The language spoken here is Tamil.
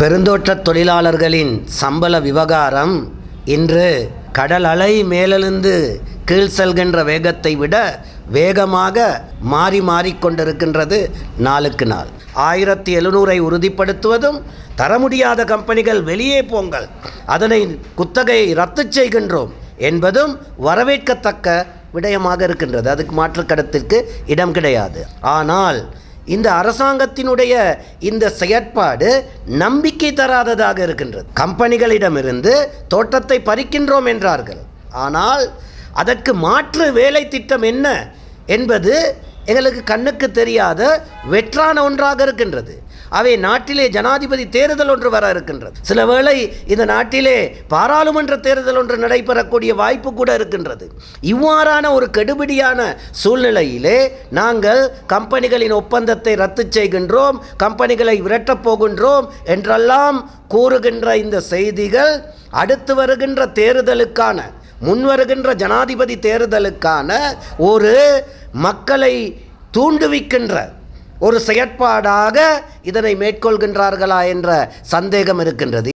பெருந்தோட்ட தொழிலாளர்களின் சம்பள விவகாரம் இன்று கடல் அலை மேலெழுந்து கீழ் செல்கின்ற வேகத்தை விட வேகமாக மாறி மாறிக்கொண்டிருக்கின்றது நாளுக்கு நாள். ஆயிரத்தி எழுநூறை உறுதிப்படுத்துவதும் தர முடியாத கம்பெனிகள் வெளியே போங்கள். அதனை குத்தகையை ரத்து செய்கின்றோம் என்பதும் வரவேற்கத்தக்க விடயமாக இருக்கின்றது. அதுக்கு மாற்றுக்கடத்திற்கு இடம் கிடையாது. ஆனால் இந்த அரசாங்கத்தினுடைய இந்த செயற்பாடு நம்பிக்கை தராததாக இருக்கின்றது. கம்பெனிகளிடமிருந்து தோட்டத்தை பறிக்கின்றோம் என்றார்கள். ஆனால் அதற்கு மாற்று வேலை திட்டம் என்ன என்பது எங்களுக்கு கண்ணுக்கு தெரியாத வெற்றான ஒன்றாக இருக்கின்றது. அவை நாட்டிலே ஜனாதிபதி தேர்தல் ஒன்று வர இருக்கின்றது. சில வேளை இந்த நாட்டிலே பாராளுமன்ற தேர்தல் ஒன்று நடைபெறக்கூடிய வாய்ப்பு கூட இருக்கின்றது. இவ்வாறான ஒரு கெடுபிடியான சூழ்நிலையிலே நாங்கள் கம்பெனிகளின் ஒப்பந்தத்தை ரத்து செய்கின்றோம் கம்பெனிகளை விரட்டப் போகின்றோம் என்றெல்லாம் கூறுகின்ற இந்த செய்திகள் அடுத்து வருகின்ற தேர்தலுக்கான முன்வருகின்ற ஜனாதிபதி தேர்தலுக்கான ஒரு மக்களை தூண்டுவிக்கின்ற ஒரு செயற்பாடாக இதனை மேற்கொள்கின்றார்களா என்ற சந்தேகம் இருக்கின்றது.